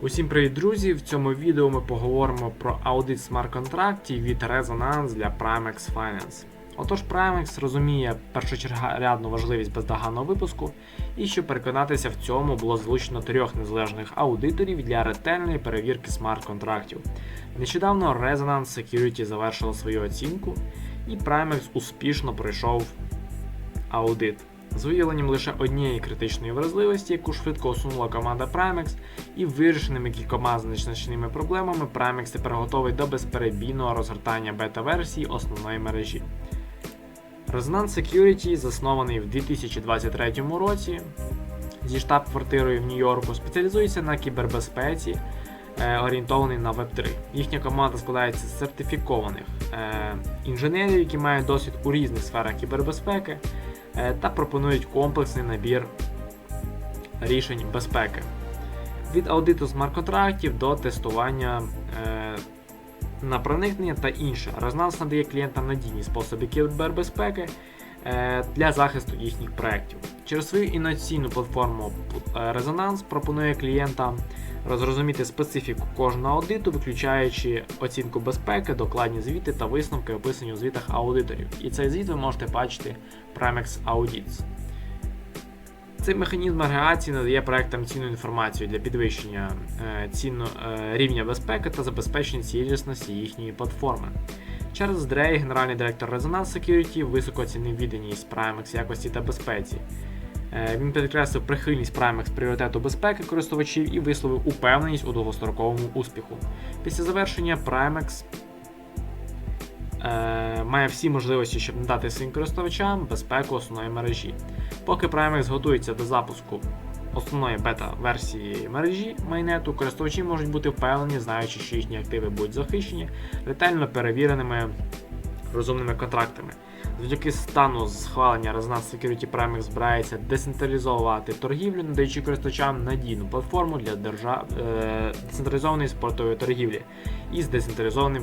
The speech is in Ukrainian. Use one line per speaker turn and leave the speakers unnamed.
Усім привіт, друзі! В цьому відео ми поговоримо про аудит смарт-контрактів від Resonance для Primex Finance. Отож, Primex розуміє першочергорядну важливість бездоганного випуску, і щоб переконатися в цьому, було залучено трьох незалежних аудиторів для ретельної перевірки смарт-контрактів. Нещодавно Resonance Security завершила свою оцінку, і Primex успішно пройшов аудит. З виявленням лише однієї критичної вразливості, яку швидко усунула команда Primex, і вирішеними кількома значними проблемами, Primex тепер готовий до безперебійного розгортання бета-версії основної мережі. Resonance Security, заснований в 2023 році зі штаб-квартирою в Нью-Йорку, спеціалізується на кібербезпеці, е, орієнтований на Web3. Їхня команда складається з сертифікованих е, інженерів, які мають досвід у різних сферах кібербезпеки та пропонують комплексний набір рішень безпеки. Від аудиту смарт-контрактів до тестування е, на проникнення та інше. Резонанс надає клієнтам надійні способи кібербезпеки е, для захисту їхніх проєктів. Через свою інноваційну платформу Резонанс пропонує клієнтам розрозуміти специфіку кожного аудиту, виключаючи оцінку безпеки, докладні звіти та висновки, описані у звітах аудиторів. І цей звіт ви можете бачити в Primex Audits. Цей механізм агрегації надає проектам цінну інформацію для підвищення е, цінно, е, рівня безпеки та забезпечення цілісності їхньої платформи. Чарльз Дрей, генеральний директор Resonance Security, високо оцінив відданість Primex якості та безпеці. Е, Він підкреслив прихильність Primex пріоритету безпеки користувачів і висловив упевненість у довгостроковому успіху. Після завершення Primex е, має всі можливості, щоб надати своїм користувачам безпеку основної мережі. Поки Primex готується до запуску основної бета-версії мережі майнету, користувачі можуть бути впевнені, знаючи, що їхні активи будуть захищені ретельно перевіреними розумними контрактами. Завдяки стану схвалення Resonance Security Prime збирається децентралізовувати торгівлю, надаючи користувачам надійну платформу для держав... е... децентралізованої спортової торгівлі із децентралізованим